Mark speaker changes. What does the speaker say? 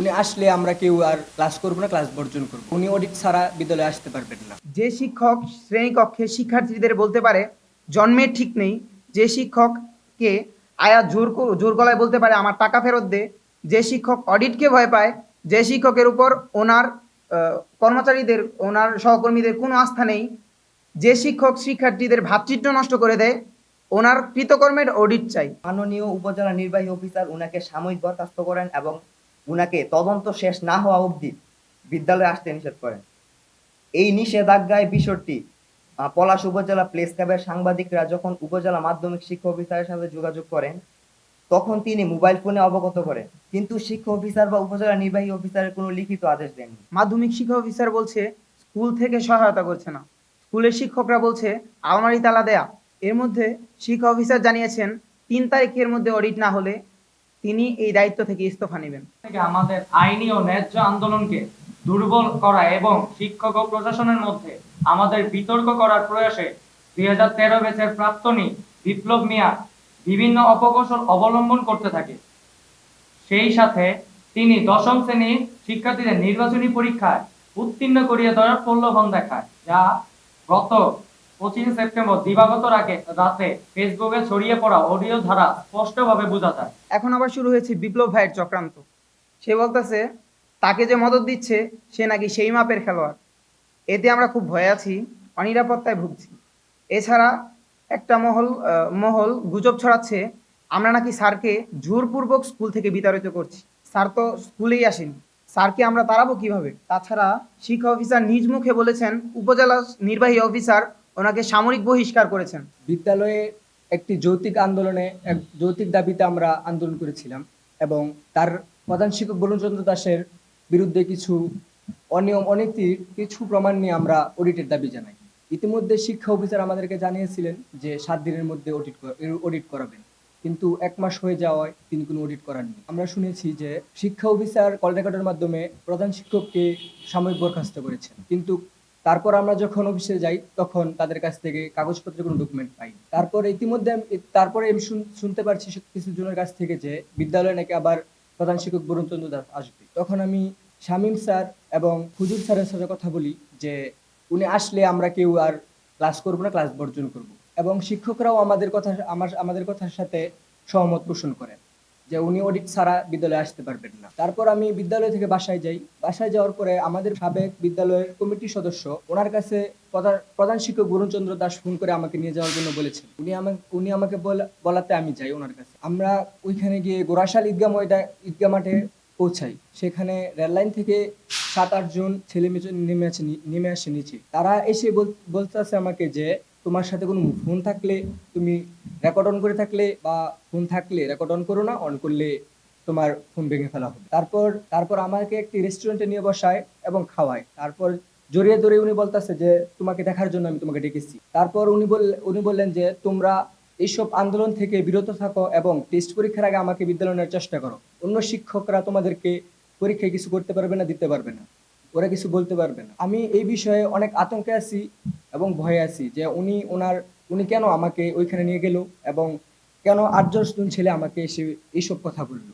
Speaker 1: উনি আসলে আমরা কেউ আর ক্লাস করব না ক্লাস বর্জন করব। উনি অডিট ছাড়া বিদ্যালয়ে আসতে পারবেন না।
Speaker 2: যে শিক্ষক শ্রেণীকক্ষে শিক্ষার্থীদের বলতে পারে জন্মের ঠিক নেই। যে শিক্ষককে আয়া জোর জোর গলায় বলতে পারে আমার টাকা ফেরত দে। যে শিক্ষক অডিটকে ভয় পায় যে শিক্ষকের উপর ওনার কর্মচারীদের ওনার সহকর্মীদের কোনো আস্থা নেই। যে শিক্ষক শিক্ষার্থীদের ভাবচিত্র নষ্ট করে দেয় ওনার কৃতকর্মের অডিট চাই।
Speaker 3: মাননীয় উপজেলা নির্বাহী অফিসার ওনাকে সাময়িক বরখাস্ত করেন এবং উনাকে তদন্ত শেষ না হওয়া অবধি বিদ্যালয়ে আসতে নিষেধ করেন। এই নিষেধাজ্ঞায় বিষয়টি পলাশ উপজেলা প্লেস ক্যাবের সাংবাদিকরা যখন উপজেলা মাধ্যমিক শিক্ষা অফিসারের সাথে যোগাযোগ করেন, তখন তিনি মোবাইল ফোনে অবগত করেন। কিন্তু শিক্ষা অফিসার বা উপজেলা নির্বাহী অফিসারের কোনো লিখিত আদেশ দেননি।
Speaker 2: মাধ্যমিক শিক্ষা অফিসার বলছে, স্কুল থেকে সহায়তা করছে না। স্কুলের শিক্ষকরা বলছে আলমারি তালা দেয়া। এর মধ্যে শিক্ষা অফিসার জানিয়েছেন, তিন তারিখের মধ্যে অডিট না হলে তিনি এই দায়িত্ব থেকে ইস্তফা নেবেন।
Speaker 4: আমাদের আইনি ও ন্যায্য আন্দোলনকে দুর্বল করা এবং শিক্ষক ও প্রশাসনের মধ্যে আমাদের বিতর্ক করার প্রয়াসে দুই হাজার তেরো ব্যাচের প্রাক্তনী বিপ্লব মিয়া বিভিন্ন অপকৌশল অবলম্বন করতে থাকে। সেই সাথে তিনি দশম শ্রেণির শিক্ষার্থীদের নির্বাচনী পরীক্ষায় উত্তীর্ণ করিয়ে দেওয়ার প্রলোভন দেখায়, যা গত পঁচিশে সেপ্টেম্বর দিবাগত রাতে ফেসবুকে ছড়িয়ে পড়া অডিও ধারা স্পষ্টভাবে বোঝা যায়।
Speaker 2: এখন আবার শুরু হয়েছে বিপ্লব ভাইয়ের চক্রান্ত। সে বলতেছে, তাকে যে মদত দিচ্ছে, সে নাকি সেই মাপের খেলোয়াড়। এতে আমরা খুব ভয়ে আছি, অনিরাপত্তায় ভুগছি। এছাড়া একটা মহল মহল গুজব ছড়াচ্ছে, আমরা নাকি স্যারকে জোরপূর্বক স্কুল থেকে বিতাড়িত করছি। স্যার তো স্কুলেই আসেনি। স্যারকে আমরা তাড়াবো কীভাবে? তাছাড়া শিক্ষা অফিসার নিজ মুখে বলেছেন, উপজেলা নির্বাহী অফিসার ওনাকে সামরিক বহিষ্কার করেছেন।
Speaker 1: বিদ্যালয়ে একটি যৌতিক আন্দোলনে, এক যৌতিক দাবিতে আমরা আন্দোলন করেছিলাম এবং তার প্রধান শিক্ষক বরুণচন্দ্র দাসের বিরুদ্ধে কিছু অনিয়ম অনীতির কিছু প্রমাণ নিয়ে আমরা অডিটের দাবি জানাই। ইতিমধ্যে শিক্ষা অফিসার আমাদেরকে জানিয়েছিলেন যে সাত দিনের মধ্যে অডিট অডিট করাবেন। কিন্তু এক মাস হয়ে যাওয়ায় তিনি কোনো অডিট করাননি। আমরা শুনেছি যে শিক্ষা অফিসার কল রেকর্ডের মাধ্যমে প্রধান শিক্ষককে সাময়িক বরখাস্ত করেছেন। কিন্তু তারপর আমরা যখন অফিসে যাই, তখন তাদের কাছ থেকে কাগজপত্রের কোনো ডকুমেন্ট পাই। তারপর ইতিমধ্যে তারপরে আমি শুনতে পারছি কিছু জনের কাছ থেকে যে, বিদ্যালয়ে নাকি আবার প্রধান শিক্ষক বরুণচন্দ্র দাস আসবে। তখন আমি শামীম স্যার এবং হুজুর স্যারের সাথে কথা বলি যে, উনি আসলে আমরা কেউ আর ক্লাস করব না ক্লাস বর্জন করব। এবং শিক্ষকরাও আমাদের কথা, আমার আমাদের কথার সাথে সহমত পোষণ করেন। যে উনি অডিট ছাড়া বিদ্যালয়ে আসতে পারবেন না। তারপর আমি বিদ্যালয় থেকে বাসায় যাই। বাসায় যাওয়ার পরে আমাদের সাবেক বিদ্যালয়ের কমিটির সদস্য ওনার কাছে প্রধান- শিক্ষক বরুণচন্দ্র দাস ফোন করে আমাকে নিয়ে যাওয়ার জন্য বলেছেন। উনি আমাকে উনি আমাকে বলা- বলাতে আমি যাই ওনার কাছে। আমরা ওইখানে গিয়ে গোরাশাল ঈদগাহ ময়দা ঈদগাহ মাঠে পৌঁছাই। সেখানে রেললাইন থেকে সাত আট জন ছেলে মেয়ে নেমে আসে নি- নেমে আসে নিচে। তারা এসে বল- বলতেছে আমাকে যে তোমার সাথে কোনো ফোন থাকলে তুমি রেকর্ড অন করে থাকলে বা ফোন থাকলে রেকর্ড অন করো না অন করলে তোমার ফোন ভেঙে ফেলা হবে। তারপর তারপর আমাকে একটি রেস্টুরেন্টে নিয়ে বসায় এবং খাওয়ায়। তারপর জড়িয়ে ধরে উনি বলতেছে যে, তোমাকে দেখার জন্য আমি তোমাকে ডেকেছি। তারপর উনি বল, উনি বললেন যে, তোমরা এইসব আন্দোলন থেকে বিরত থাকো এবং টেস্ট পরীক্ষার আগে আমাকে বিদ্যালয়ে নেওয়ার চেষ্টা করো। অন্য শিক্ষকরা তোমাদেরকে পরীক্ষায় কিছু করতে পারবে না, দিতে পারবে না। ওরা কিছু বলতে পারবে না। আমি এই বিষয়ে অনেক আতঙ্কে আছি এবং ভয়ে আছি যে উনি ওনার উনি কেন আমাকে ওইখানে নিয়ে গেল এবং কেন আটজন ছেলে আমাকে এসে এইসব কথা বলল?